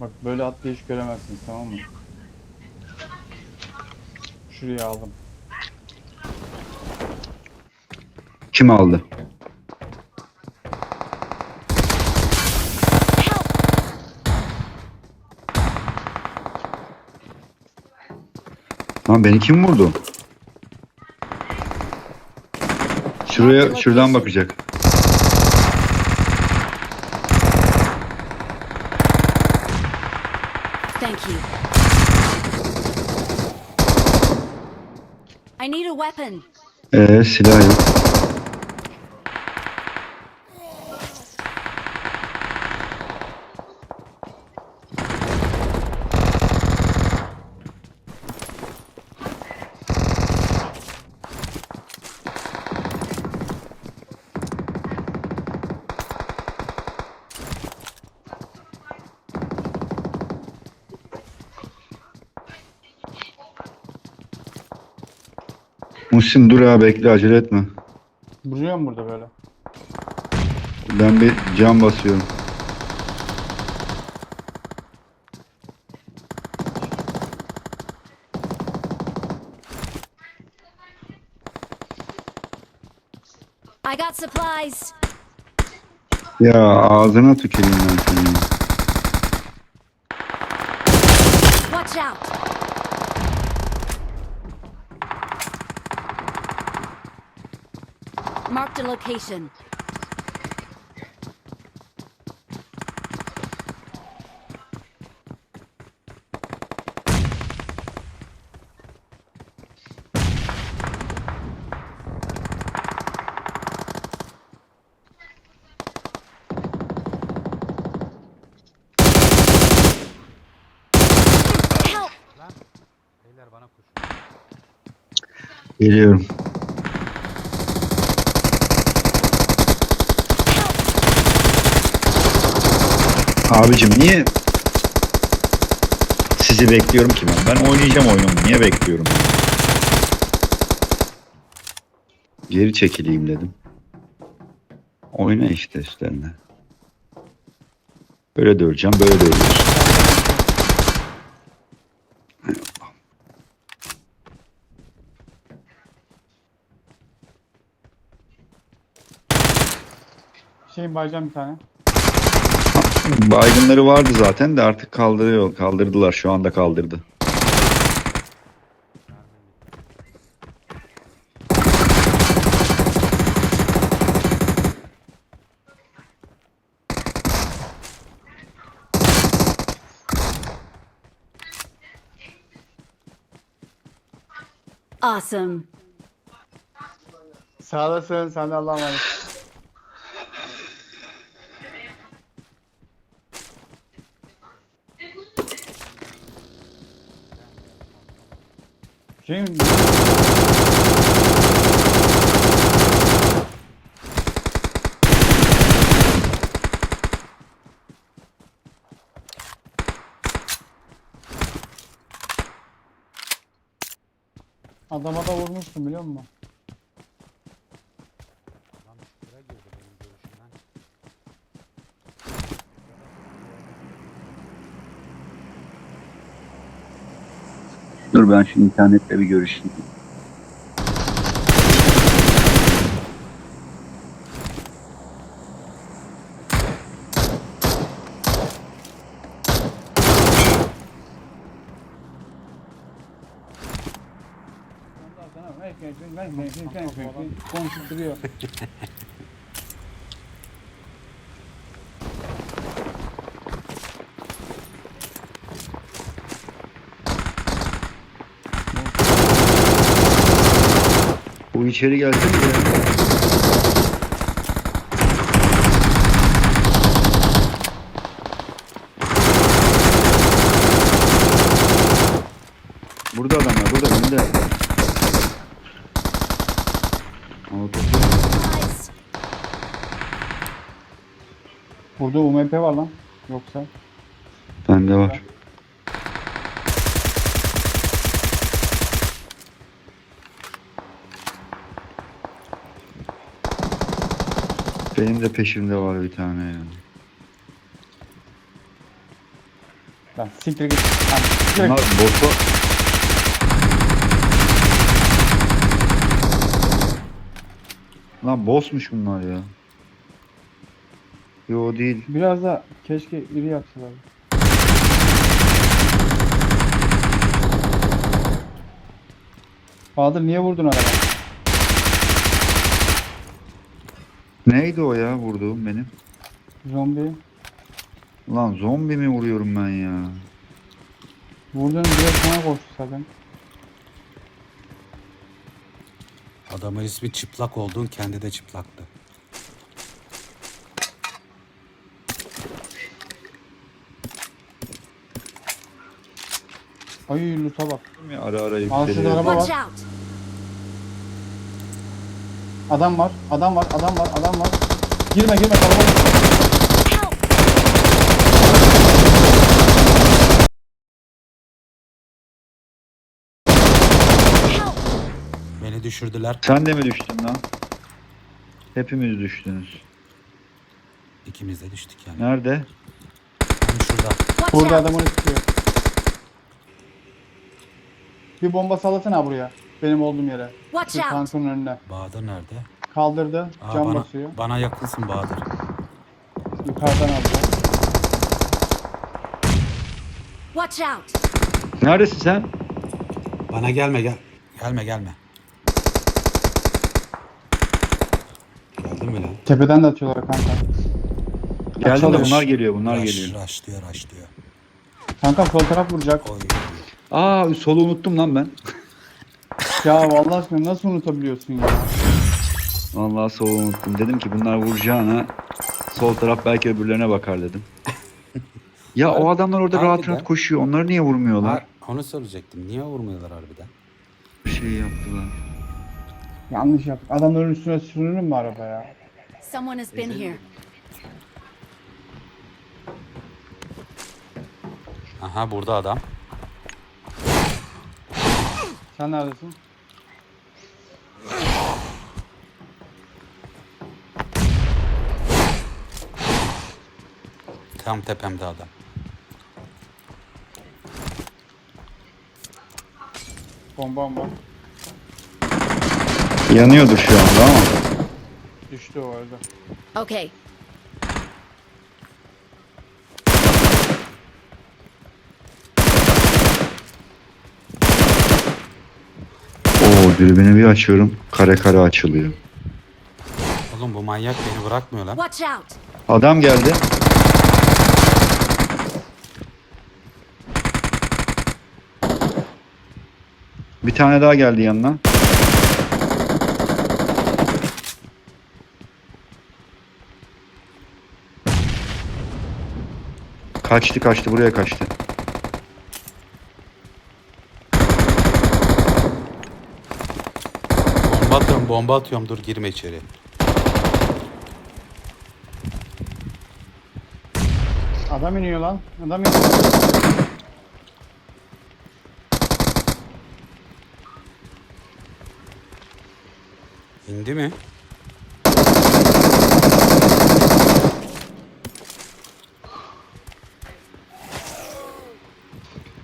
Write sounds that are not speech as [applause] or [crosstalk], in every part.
Bak böyle atlayış göremezsiniz tamam mı? Şuraya aldım. Kim aldı? Lan beni kim vurdu? Şuraya şuradan bakacak. Thank you. I need a weapon. Ee silah yok. Muhsin dur ha bekle acele etme. Duruyor mu burada böyle? Ben bir cam basıyorum. I got supplies. Ya ağzına tüküreyim ben senin. Watch out. Marked a location. Geliyorum. Abicim niye sizi bekliyorum ki ben? Ben oynayacağım oyunumu. Niye bekliyorum? Geri çekileyim dedim. Oyna işte üstlerine. Böyle de öleceğim, böyle de öleceğim. Şeyin bayacağım bir tane. Baygınları vardı zaten de artık kaldırıyor. Kaldırdılar. Şu anda kaldırdı. Awesome. Sağ olasın. Sen de Allah'a emanet. Şeyin Adama da vurmuştum biliyor musun? Lan şuraya girdi benim görüşümden. Dur ben şu internette bir görüşeyim. Konuşturuyor. [laughs] Bu içeri gelsene ya. Burada adamlar burada önünde. Burada UMP var lan. Yoksa. Bende var. Benim de peşimde var bir tane yani. Lan siktir git. Lan siktir Bunlar git. botu. Lan bossmuş bunlar ya. Yo değil. Biraz da keşke iri yapsalar. Bahadır niye vurdun adamı? Neydi o ya vurduğum benim? Zombi. Lan zombi mi vuruyorum ben ya? Vurdun direkt sana koştu zaten. Adamın ismi çıplak olduğun kendi de çıplaktı. Ay loot'a bak. Ara ara Al şurada yükseliyor. araba Watch out! Adam var. Adam var. Adam var. Adam var. Girme girme kalabalık. Help! Help! Beni düşürdüler. Sen de mi düştün lan? Hepimiz düştünüz. İkimiz de düştük yani. Nerede? Tam şurada. Burada out! adamını tutuyor. Bir bomba sallasana buraya. Benim olduğum yere. Watch Şu out! tankın önüne. Bahadır nerede? Kaldırdı. Aa, Cam bana, basıyor. bana yakınsın Bahadır. Yukarıdan alacağım. Watch out! Neredesin sen? Bana gelme gel. Gelme gelme. Geldin mi lan? Tepeden de atıyorlar kanka. Geldi Açalım. de bunlar geliyor bunlar Rush, geliyor. Rush diyor rush diyor. Kankam sol taraf vuracak. Oy. Aa solu unuttum lan ben. Ya Allah aşkına nasıl unutabiliyorsun ya? Vallahi solu unuttum. Dedim ki bunlar vuracağına sol taraf belki öbürlerine bakar dedim. [laughs] ya o adamlar orada rahat Harbiden. rahat koşuyor. Onları niye vurmuyorlar? Ha, onu soracaktım. Niye vurmuyorlar harbiden? Bir şey yaptılar. Yanlış yaptık. Adamların üstüne sürünür mü araba ya? Someone has been here. Aha burada adam. Sen neredesin? Tam tepemde adam. Bombam var. Yanıyordur şu anda ama. Düştü o arada. Okay. Oo dürbünü bir açıyorum. Kare kare açılıyor. Oğlum bu manyak beni bırakmıyor lan. Watch out! Adam geldi. Bir tane daha geldi yanına. Kaçtı kaçtı buraya kaçtı. Bomba atıyorum bomba atıyorum dur girme içeri. Adam iniyor lan. Adam iniyor. İndi mi?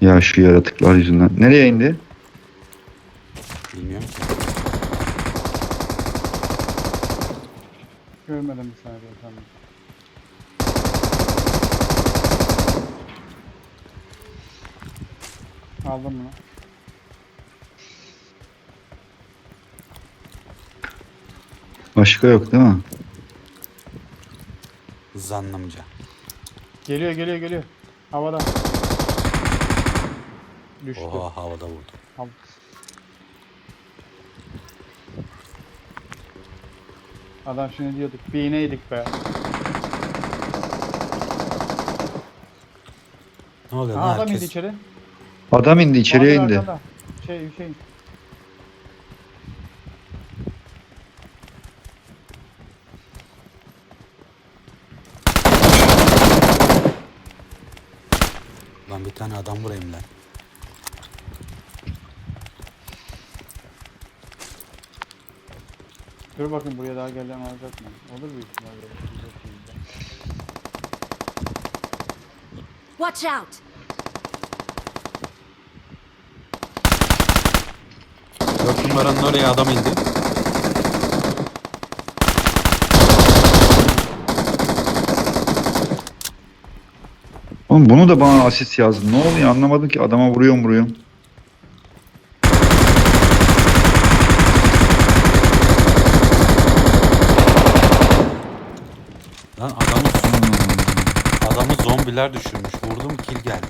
Ya şu yaratıklar yüzünden. Nereye indi? Bilmiyorum. Görmedim bir saniye tamam. Aldım bunu. Başka yok değil mi? Zannımca. Geliyor geliyor geliyor. Havada. Düştü. Oha havada vurdu. Hav- Adam şimdi diyorduk bir iğneydik be. Ne oluyor Ha, lan adam indi herkes? içeri. Adam indi içeriye indi. arkanda. Şey Hüseyin. Şuradan bir tane adam vurayım lan. Dur bakayım buraya daha gelen olacak mı? Olur büyük ihtimalle. Şey Watch out! Dört numaranın oraya adam indi. Oğlum bunu da bana asist yazdın. Ne oluyor anlamadım ki. Adama vuruyorum vuruyorum. Lan adamı, adamı zombiler düşürmüş. Vurdum kill geldi.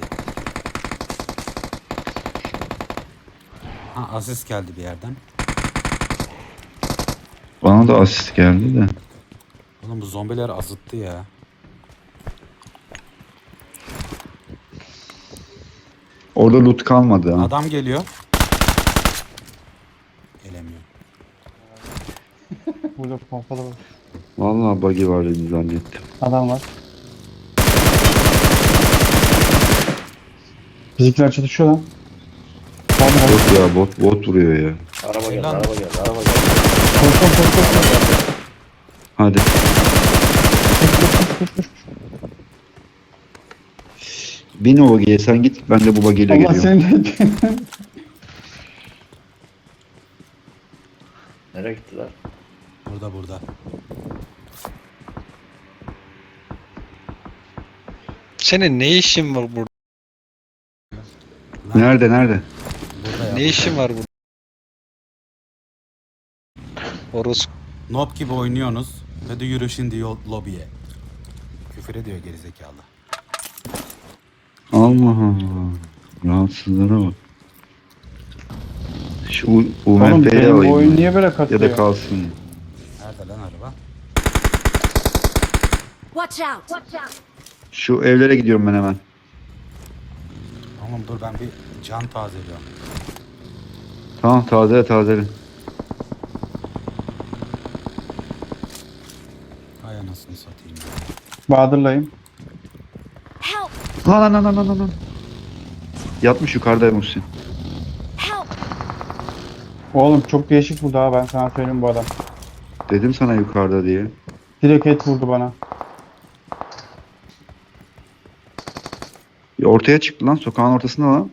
Ha asist geldi bir yerden. Bana da asist geldi de. Oğlum bu zombiler azıttı ya. Orada loot kalmadı ha. Adam geliyor. Gelemiyor. [laughs] Burada pompalı var. Vallahi buggy var dedim zannettim. Adam var. Bizimkiler çatışıyor lan. Tamam. Bot ya bot bot vuruyor ya. Araba geldi, Lan. araba geldi, araba geldi. Koş koş koş koş. koş. Hadi. Bin o buggy'ye sen git ben de bu buggy'yle Allah geliyorum. seni. [laughs] Nereye gittiler? Burada burada. Senin ne işin var burada? Nerede nerede? Burada ya. Ne işin var burada? Orası Noob gibi oynuyorsunuz ve de yürü şimdi yol lobiye. Küfür ediyor gerizekalı. Allah Allah. Rahatsızlara bak. Şu U- Oğlum UMP'yi benim bu oyun niye böyle Ya da kalsın. Nerede lan araba? Watch out! Watch out! Şu evlere gidiyorum ben hemen. Oğlum dur ben bir can tazeliyorum. Tamam tazele tazele. Hay anasını satayım. ya. Bahadır'layım. Help! Lan lan lan lan lan. Yatmış yukarıda Muhsin. Oğlum çok değişik vurdu ha ben sana söyleyeyim bu adam. Dedim sana yukarıda diye. Direkt et vurdu bana. Ya Ortaya çıktı lan sokağın ortasında lan.